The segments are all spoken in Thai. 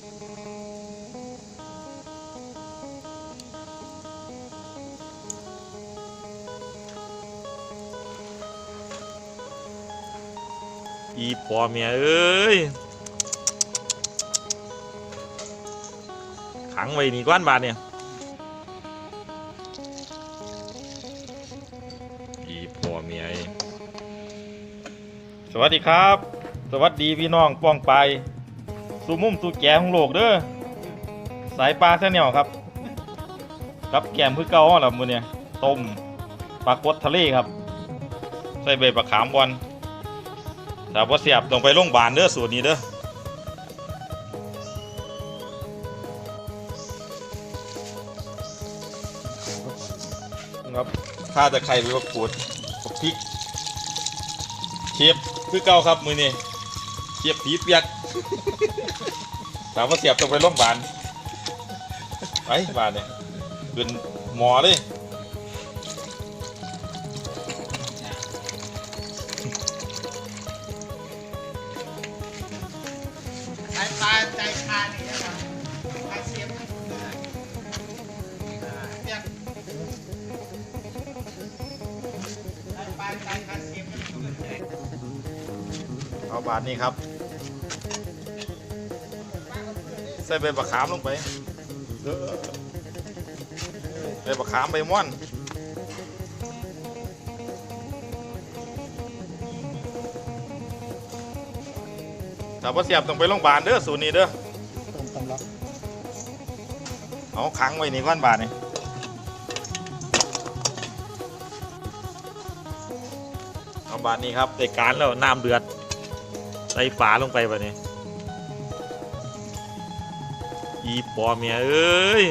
อีปอเมียเอ้ย ขังไว้นี่ก้อนบาทเนี่ย อีปอเมียสวัสดีครับ สวัสดีพี่น้องป้องไป สู่มุมสู่แก่ของโลกเด้อสายปลาแค่แนวครับกับแกมคือเก่าหรอมือเนี่ยต้มปลากดทะเลครับ ใส่ใบปลาขามบอลถ้าบ่เสียบต้องไปโรงพยาบาลเด้อสูตรนี้เด้อครับข้าตะไครไปว่าขูดพริกเชฟคือเก่าครับมือนี้เชฟผีเปียก ถ้าบ่าเสียบต้องไปโรงพยาบาลไปบาดเนี่ยเป็นหมอเลยใจปลาใจคาเนี่นะครับปลาเสียมเรียกใจปลาใจคาเสียมมันอยู่เอาบาทนี้ครับ ใส่ใบบักขามลงไปเด้อใบบักขามใบม่อนถ้าบ่เสียบต้องไปโรงพยาบาลเด้อสูตรนี้เด้อเอาขังไว้นี่ก้อนบาทนี่เอาบาทนี้ครับได้การแล้วน้ำเดือดใส่ฝาลงไปแบบนี้ อีปอเมียเอ้ย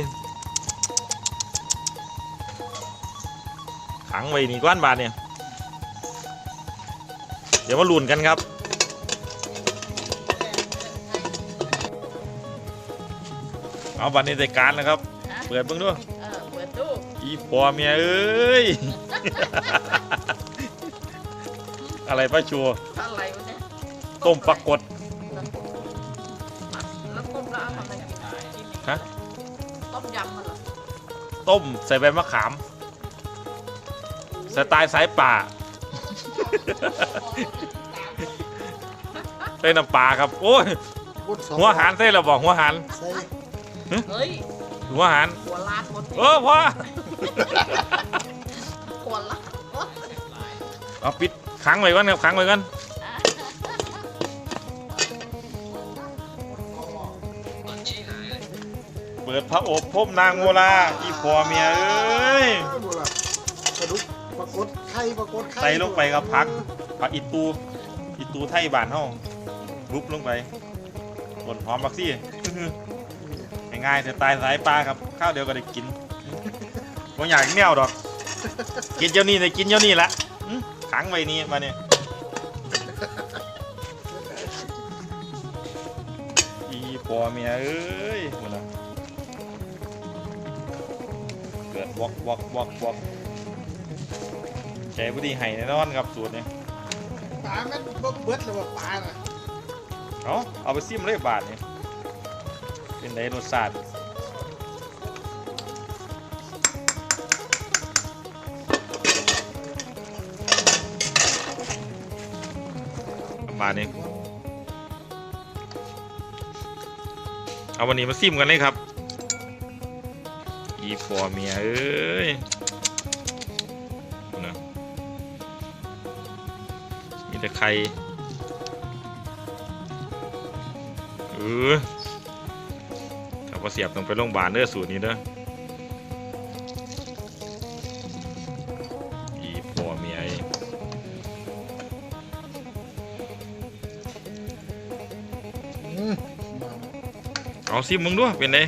ขังไว้นี่ก้อนบาทเนี่ย เดี๋ยวมาลุ้นกันครับเอาบัตรนี้ได้การแล้วครับ เปิดเบิ่งด้วยเออเปิดตู้อีปอเมียเอ้ย อะไรป้าชัวอะไรวะเนี่ยต้มปลากดแล้วต้มแล้วเอาทำอะไรกินกินอีก ฮะ ต้มยำมันเหรอต้มใส่ใบมะขาม สไตล์สายป่า ใส่น้ำปลาครับ โอ้ยวุ้นสองหัวหารใส่เราบอกหัวหารใส่เฮ้ย หัวหารหัวล้านหมดเออพอหัวล้านหมดเอาปิดขังไว้ก่อนครับขังไว้ก่อน ดพระอบพบนางโมลาอีปอเมียเอ้ยดูล่ะกระดุกปรากฏไข่ปรากฏไข่ใส่ลงไปครับพักผักอีตูอีตูไทยบานเฮาบุบลงไปกดหอมบักซี่ง่ายๆแต่ตายสายปลาครับข้าวเดียวก็ได้กินบ่อยากแนวดอก กินเจ้านี่ได้กินเจ้านี่ละอื้อขังไว้นี่มาเนี่ยอีปอเมียเอ้ยหมดละ เกิดวอกวอกวอกวอกใจบุดีไห้แน่นอนครับสูตรนี้ปลาแม่นบ่เบิดเลยว่าปลาน่ะเอาเอาไปซิมเลยบาทนี่เป็นไดโนเสาร์ประมาณนี้เอาวันนี้มาซิมกันเลยครับ อีฟอเมียเอ้ยนะมีแต่ไข่เออถ้าพอเสียบต้องไปโรงพยาบาลเด้อสูตรนี้เด้ออีพ่อเมียไอ้อืมเอาซิมมึงด้วยเป็นไง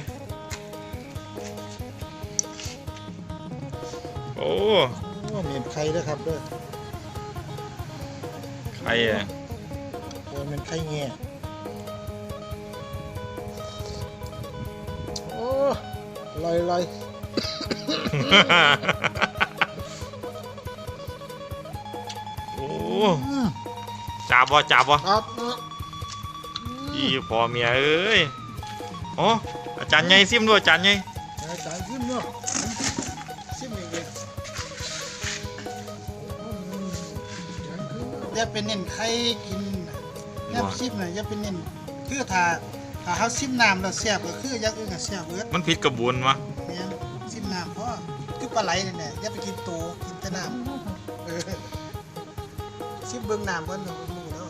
โอ้ว่ามีไข่ด้วยครับเด้อใครอะเออมันไข่แง่โอ้ลอยลอยโอ้อืมจับบ่จับบ่ครับอีพ่อเมียเอ้ยอ๋ออาจารย์ใหญ่ซิมด้วยอาจารย์ใหญ่อาจารย์ซิมเนา อย่าเป็นเน้นไข่กินนะอย่าซิมน่ะอย่าเป็นเน้นคือถ้าถ้าเฮาซิมน้ำแล้วแซ่บก็คืออย่างอื่นก็แซ่บเบิดมันผิดกระบวนวะแม่นซิมน้ำเพราะคือปลาไหลนี่แหละอย่าไปกินโตกินแต่น้ำเออซิมเบิ่งน้ำก่อนเดี๋ยวรู้แล้ว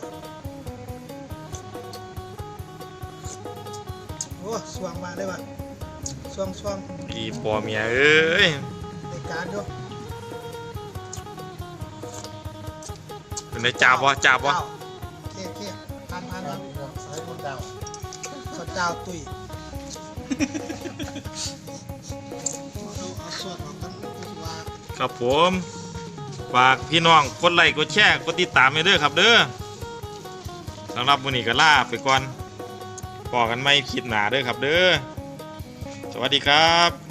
โอ้สว่างมากเลยว่ะสว่างสว่างอีปอเมียเอ้ยในการด้วย เป็นไงจ่าบ่จ่าบ่โอเคโอเคผ่านผ่านผ่านสายคนดาวคนดาวตุยเอาเอาส่วนของกันว่าครับผมฝากพี่น้องกดไลค์กดแชร์กดติดตามให้เด้อครับเด้อสำหรับวันนี้ก็ลาไปก่อนพอกันไม่คลิดหนาเด้อครับเด้อสวัสดีครับ